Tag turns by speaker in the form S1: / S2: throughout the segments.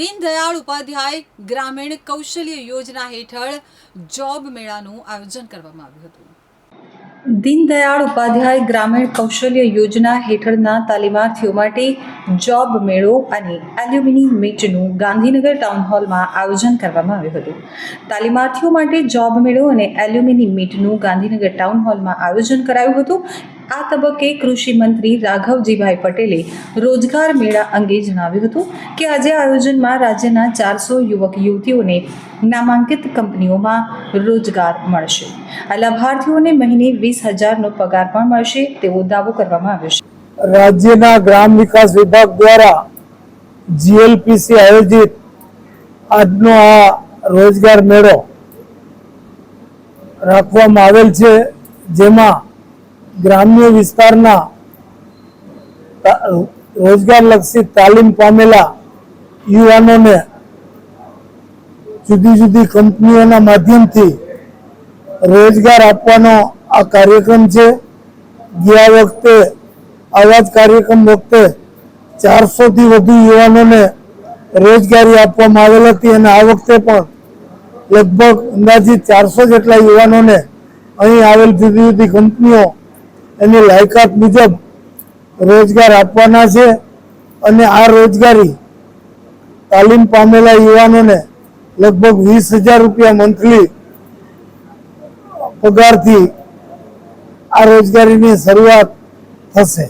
S1: દીનદયાળ ઉપાધ્યાય ગ્રામીણ કૌશલ્ય યોજના હેઠળ જોબ મેળાનું આયોજન કરવામાં આવ્યું હતું. દીનદયાળ ઉપાધ્યાય ગ્રામીણ કૌશલ્ય યોજના હેઠળના તાલીમાર્થીઓ માટે જોબ મેળો અને એલ્યુમિની મીટનું ગાંધીનગર ટાઉન હોલમાં આયોજન કરવામાં આવ્યું હતું. તાલીમાર્થીઓ માટે જોબ મેળો અને એલ્યુમિની મીટનું ગાંધીનગર ટાઉન હોલમાં આયોજન કરાયું હતું. આ તબક્કે કૃષિ મંત્રી રાઘવજીભાઈ પટેલે રોજગાર મેળા અંગે જણાવ્યું હતું કે આજે આયોજનમાં રાજ્યના ચારસો યુવક યુવતીઓને નામાંકિત કંપનીઓમાં રોજગાર મળશે. આ લાભાર્થીઓને મહિને વીસ હજારનો પગાર પણ મળશે તેવો દાવો કરવામાં આવ્યો છે.
S2: રાજ્યના ગ્રામ વિકાસ વિભાગ દ્વારા જીએલપીસી આયોજિત આજનો આ રોજગાર મેળો રાખવામાં આવેલ છે, જેમાં ગ્રામ્ય વિસ્તારના રોજગારલક્ષી તાલીમ પામેલા યુવાનોને જુદી જુદી કંપનીઓના માધ્યમથી રોજગાર આપવાનો આ કાર્યક્રમ છે. ગયા વખતે, આવા જ કાર્યક્રમ વખતે ચારસોથી વધુ યુવાનોને રોજગારી આપવામાં આવેલ હતી અને આ વખતે પણ લગભગ અંદાજિત ચારસો જેટલા યુવાનોને અહીં આવેલ જુદી જુદી કંપનીઓ એની લાયકાત મુજબ રોજગાર આપવાના છે અને આ રોજગારી તાલીમ પામેલા યુવાનોને લગભગ વીસ હજાર રૂપિયા મંથલી પગારથી આ રોજગારીની શરૂઆત થશે.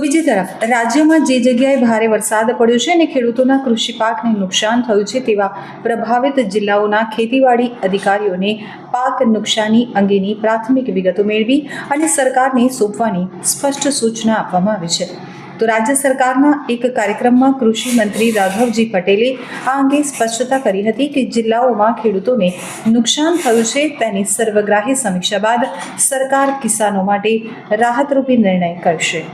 S1: બીજી તરફ, રાજ્યમાં જે જગ્યાએ ભારે વરસાદ પડ્યો છે અને ખેડૂતોના કૃષિ પાકને નુકસાન થયું છે તેવા પ્રભાવિત જિલ્લાઓના ખેતીવાડી અધિકારીઓને પાક નુકસાની અંગેની પ્રાથમિક વિગતો મેળવી અને સરકારને સોંપવાની સ્પષ્ટ સૂચના આપવામાં આવી છે. તો રાજ્ય સરકારના એક કાર્યક્રમમાં કૃષિ મંત્રી રાઘવજી પટેલે આ અંગે સ્પષ્ટતા કરી હતી કે જિલ્લાઓમાં ખેડૂતોને નુકસાન થયું છે તેની સર્વગ્રાહી સમીક્ષા બાદ સરકાર કિસાનો માટે રાહતરૂપી નિર્ણય કરશે.